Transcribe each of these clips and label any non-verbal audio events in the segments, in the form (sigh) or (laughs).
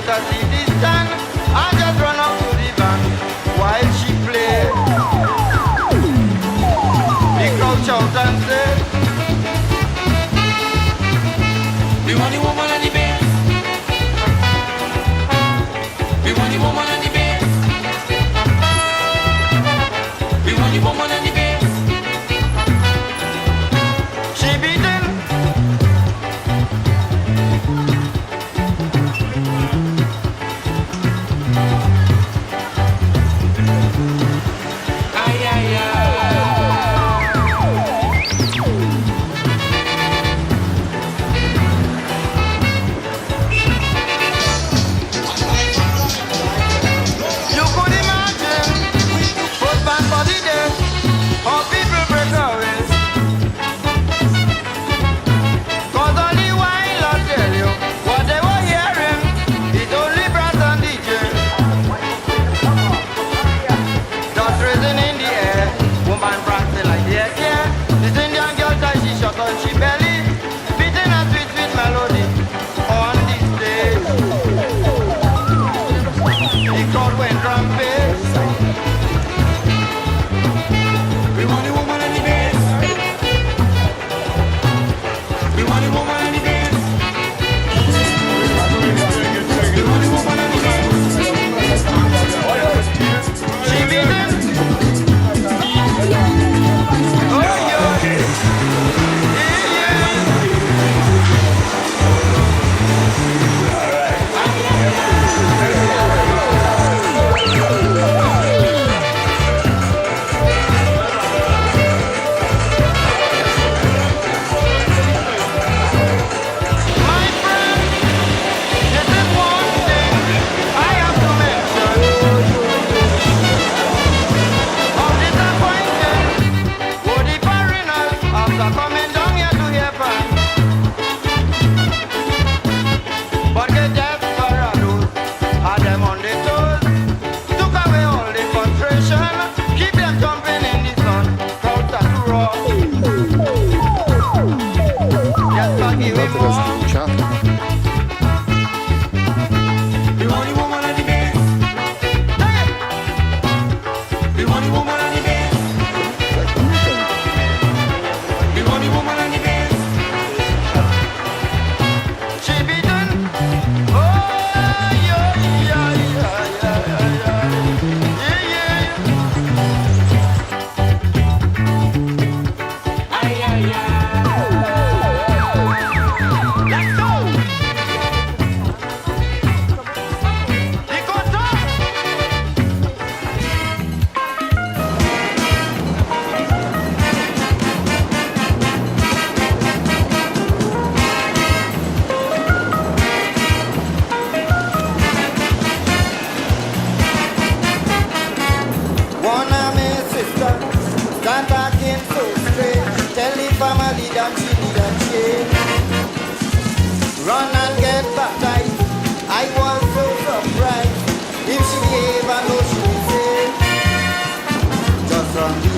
stand, I just run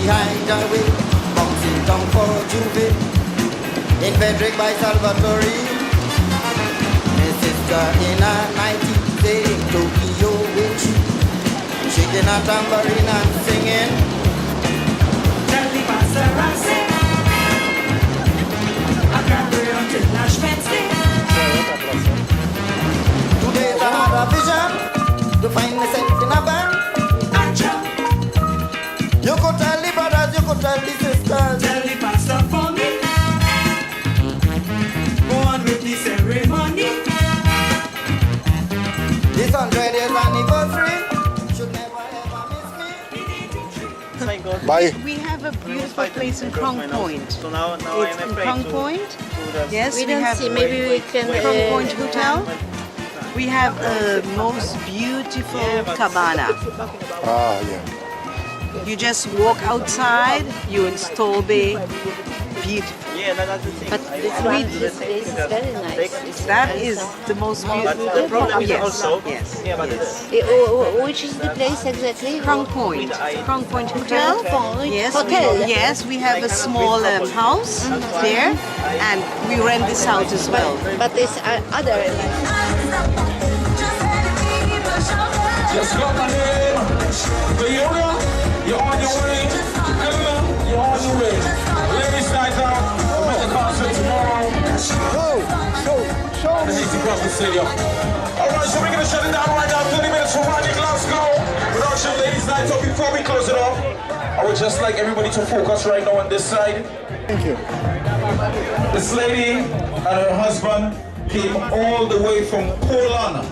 behind the way, bouncing down for Juve. In Frederick by Salvatore. My sister in a 90 saying Tokyo witch. Shaking a tambourine and singing. Tell the pastor I say I can't pray until Nash Wednesday Today's another vision to find myself in a band. You could tell the brothers, you could tell the sisters. Tell the pastor for me Go on with the ceremony This hundred years anniversary should never ever miss me. Bye. We have a beautiful place in Crown Point. So now, now It's in afraid Crown Point. Yes, We we don't have see. Maybe we can. Crown uh, Point Hotel. We have a most beautiful cabana. Ah, yeah. You just walk outside, you in Stolbe. Beautiful. Yeah, that, that's the thing. But I- this I one, like this place is very nice. they- It's That nice. the most beautiful. But beautiful. the problem is yes, also, yes, yeah, but yes. Eh, oh, oh, which is the place exactly? Crown Point. Crown Point Hotel. Point. Yes, Hotel. We, yes, we have a small um, house there, and we rent this out as well. But there's uh, other. Just let your way. Ella, you're on your way. Ladies night out. We'll make the concert tomorrow. Show, show, show The me. Haiti Crosby Stadium. Alright, so we're gonna shut it down right now. 30 minutes from Rodney Glasgow. Your ladies night out before we close it off. I would just like everybody to focus right now on this side. Thank you. This lady and her husband came all the way from Poland.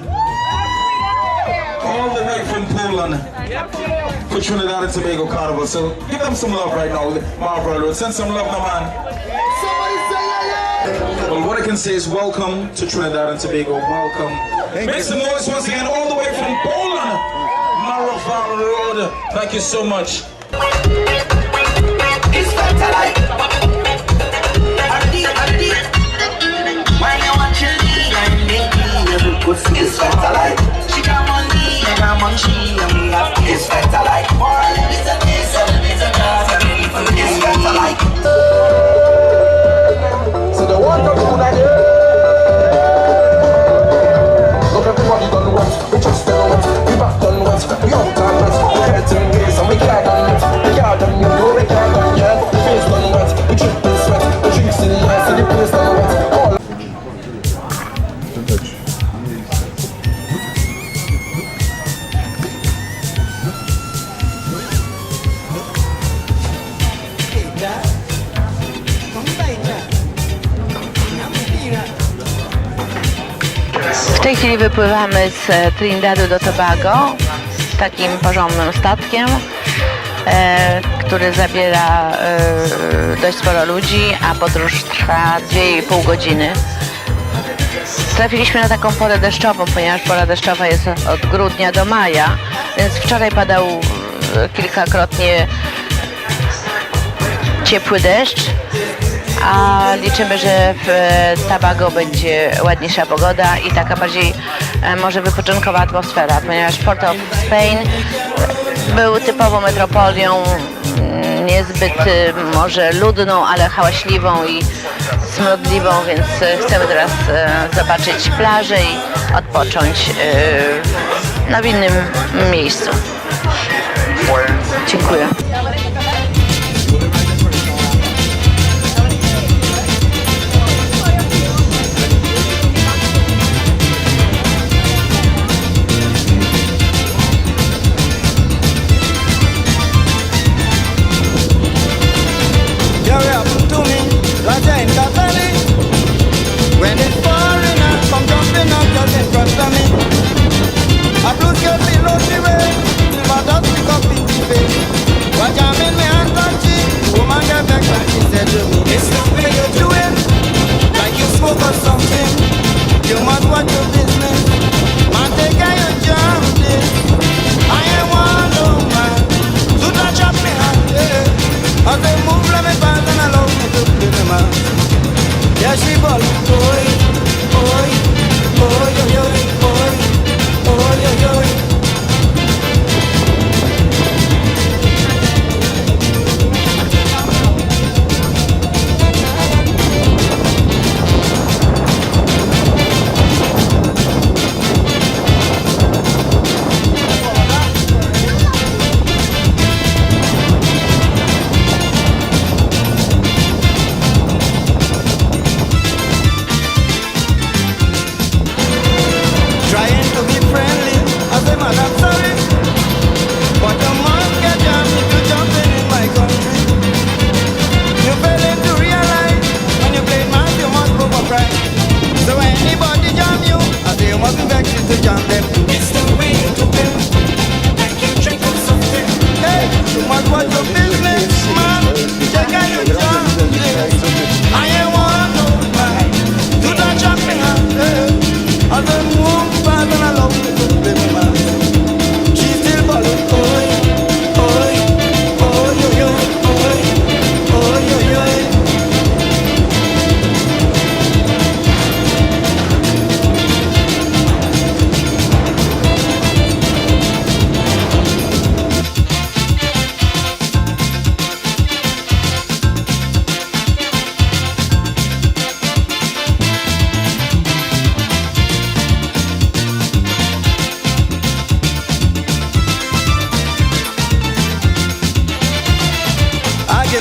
All the way from Poland for Trinidad and Tobago Carnival. So give them some love right now, Marlboro Road. Send some love, my man. Somebody say yeah, yeah. Well, what I can say is welcome to Trinidad and Tobago. Welcome. Thank Make you. some noise once again, all the way from Poland. Maraval Road. Thank you so much. Wypływamy z e, Trinidadu do Tobago z takim porządnym statkiem, e, który zabiera e, dość sporo ludzi, a podróż trwa 2,5 godziny. Trafiliśmy na taką porę deszczową, ponieważ pora deszczowa jest od grudnia do maja, więc wczoraj padał e, kilkakrotnie ciepły deszcz, a liczymy, że w e, Tabago będzie ładniejsza pogoda i taka bardziej e, może wypoczynkowa atmosfera, ponieważ Port of Spain był typową metropolią, mm, niezbyt e, może ludną, ale hałaśliwą i smrodliwą, więc chcemy teraz zobaczyć plażę i odpocząć no, w innym miejscu. Dziękuję.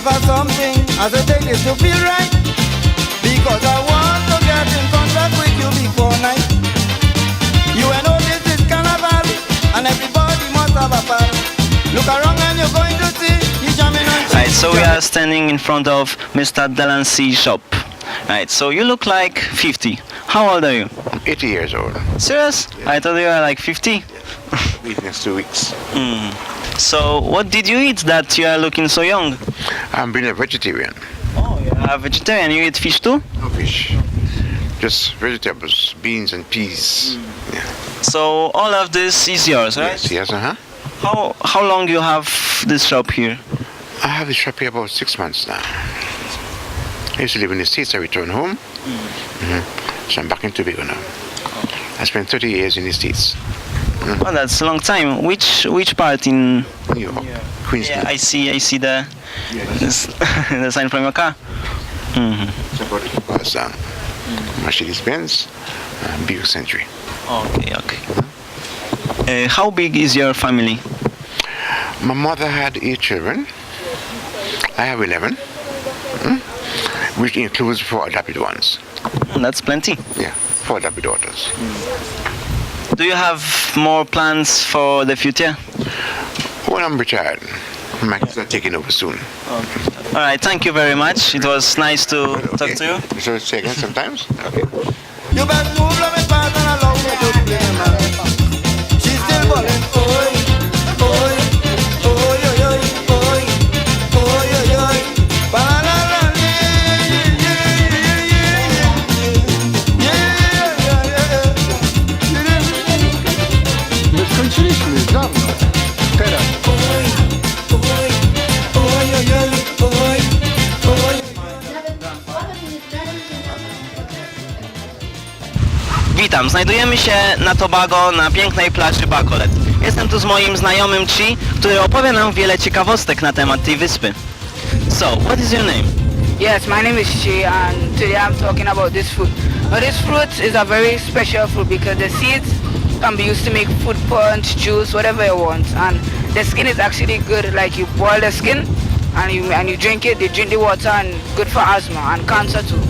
For something as I take this to feel right. Because I want to get in contact with you before night. You and know this is carnival, and everybody must have a part. Look around and you're going to see you jamming on. Right, so we are standing in front of Mr. Delancey shop. Right, so you look like 50. How old are you? 80 years old. Serious? I thought you were like 50. Witness two weeks. Mm. So what did you eat that you are looking so young? I'm being a vegetarian. Oh, you are vegetarian. You eat fish too? No fish. Just vegetables, beans and peas. Yeah. So all of this is yours, right? Yes, yes, uh-huh. How how long you have this shop here? I have this shop here about six months now. I used to live in the States. I returned home. Mhm. So I'm back in Tobago now. I spent 30 years in the States. Oh, that's a long time. Which which part in? York, Queensland. Yeah, I see. I see the this, (laughs) the sign from your car. hmm It's about two. Mercedes-Benz, uh, Buick Century. Okay, okay. Uh, how big is your family? My mother had eight children. I have 11, mm, which includes four adopted ones. Mm, That's plenty. Yeah, four adopted daughters. Do you have more plans for the future? Well, I'm retired. My kids are taking over soon. All right, thank you very much. It was nice to talk to you. So it's taken sometimes? Okay. Znajdujemy się na Tobago na pięknej plaży Bacolet. Jestem tu z moim znajomym Chi, który opowie nam wiele ciekawostek na temat tej wyspy. So, what is your name? Yes, my name is Chi and today I'm talking about this fruit. Now this fruit is a very special fruit because the seeds can be used to make food punch, juice, whatever you want. And the skin is actually good, like you boil the skin and you and you drink it, you drink the water and good for asthma and cancer too.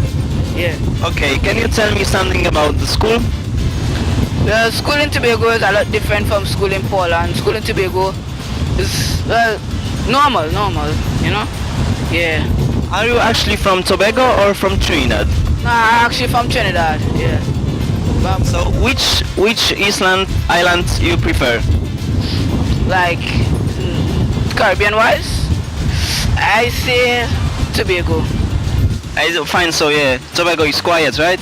Yeah. Okay, can you tell me something about the school? The school in Tobago is a lot different from school in Poland. School in Tobago is well normal, normal, you know? Yeah. Are you actually from Tobago or from Trinidad? No, I'm actually from Trinidad, yeah. But So, which which island island you prefer? like mm, Caribbean wise, I say Tobago. I find so, yeah. Tobago is quiet, right?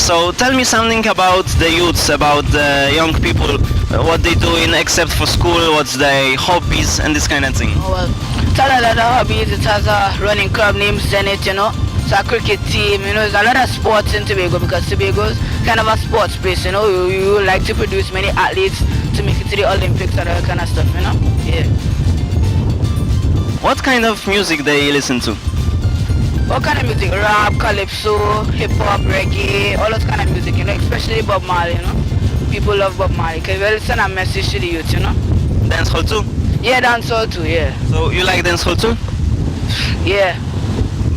So tell me something about the youths, about the young people, what they doing except for school, what's their hobbies and this kind of thing. Oh, well, tell a lot of hobbies. It has a running club named Zenit, you know. It's a cricket team, you know. There's a lot of sports in Tobago because Tobago's kind of a sports place, you know. You, you like to produce many athletes to make it to the Olympics and all that kind of stuff, you know. Yeah. What kind of music they listen to? What kind of music? Rap, calypso, hip hop, reggae, all that kind of music, you know, especially Bob Marley, you know. People love Bob Marley because well, send a message to the youth, you know. Dancehall too? Yeah, dancehall too, yeah. So you like dancehall too? Yeah.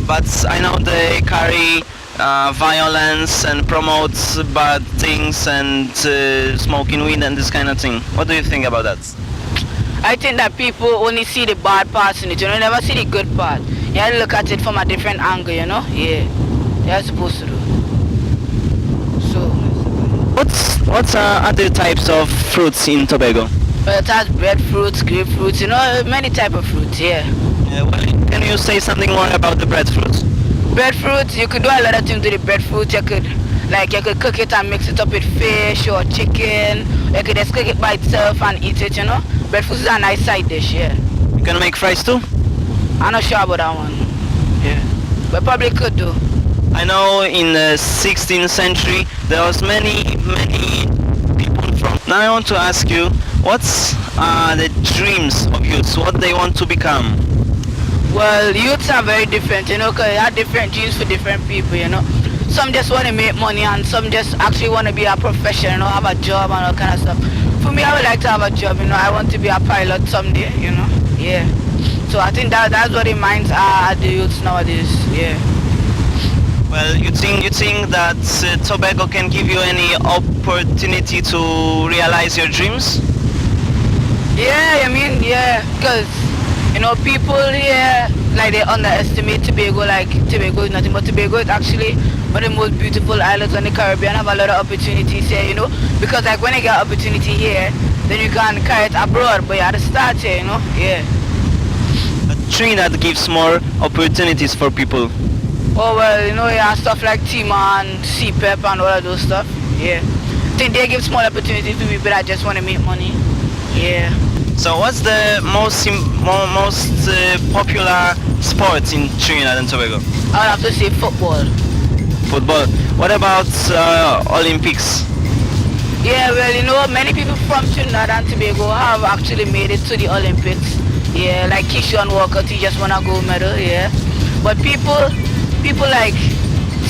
But I know they carry uh, violence and promote bad things and uh, smoking weed and this kind of thing. What do you think about that? I think that people only see the bad parts in it, you know, never see the good part. You have to look at it from a different angle, you know? Yeah. You're supposed to do. So, What's what's uh, other types of fruits in Tobago? well, it has breadfruits, grapefruits, you know, many type of fruits, yeah. Uh, well, can you say something more about the breadfruits? Breadfruit, you could do a lot of things with the breadfruit. You could, like, you could cook it and mix it up with fish or chicken. You could just cook it by itself and eat it, you know? Breadfruit is a nice side dish, yeah. You can make fries too? I'm not sure about that one. Yeah. But probably could do. I know in the 16th century there was many, many people from. Now I want to ask you, what's uh, the dreams of youths? What they want to become? Well, youths are very different, you know, because they have different dreams for different people, you know. Some just want to make money and some just actually want to be a professional, you know, have a job and all kind of stuff. For me, I would like to have a job, you know. I want to be a pilot someday, you know. Yeah. So I think that that's what the minds are at the youths nowadays. Yeah. Well, you think you think that uh, Tobago can give you any opportunity to realize your dreams? Yeah, I mean, yeah, because you know people here like they underestimate Tobago. Like Tobago is nothing but Tobago is actually one of the most beautiful islands on the Caribbean. Have a lot of opportunities here, you know, because like when you get opportunity here, then you can carry it abroad. But you have to start here, you know. Yeah. But Trinidad gives more opportunities for people. Oh well, you know, yeah, stuff like Tima and CPEP and all of those stuff. Yeah. I think they give small opportunities to people that just want to make money. Yeah. So what's the most most uh, popular sport in Trinidad and Tobago? I would have to say football. Football. What about uh, Olympics? Yeah, well, you know, many people from Trinidad and Tobago have actually made it to the Olympics. Yeah, like Keishon Walker, he just won a gold medal, yeah. But people, people like,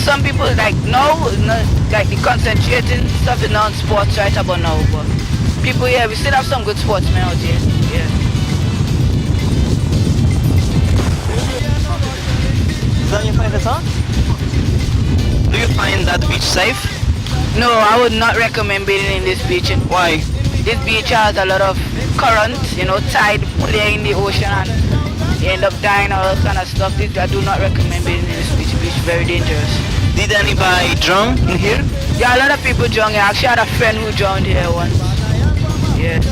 some people like now, no, like the concentrating stuff not on sports right about now, but people, yeah, we still have some good sportsmen out here, yeah. Is that you find the song? Do you find that beach safe? No, I would not recommend bathing in this beach. Why? This beach has a lot of current, you know, tide playing in the ocean and you end up dying or all kind of stuff. This, I do not recommend bathing in this beach. Beach very dangerous. Did anybody drown in here? Yeah, a lot of people drowned here. I actually had a friend who drowned here once. Yeah.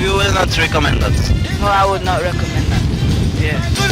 You will not recommend that. No, I would not recommend that. Yeah.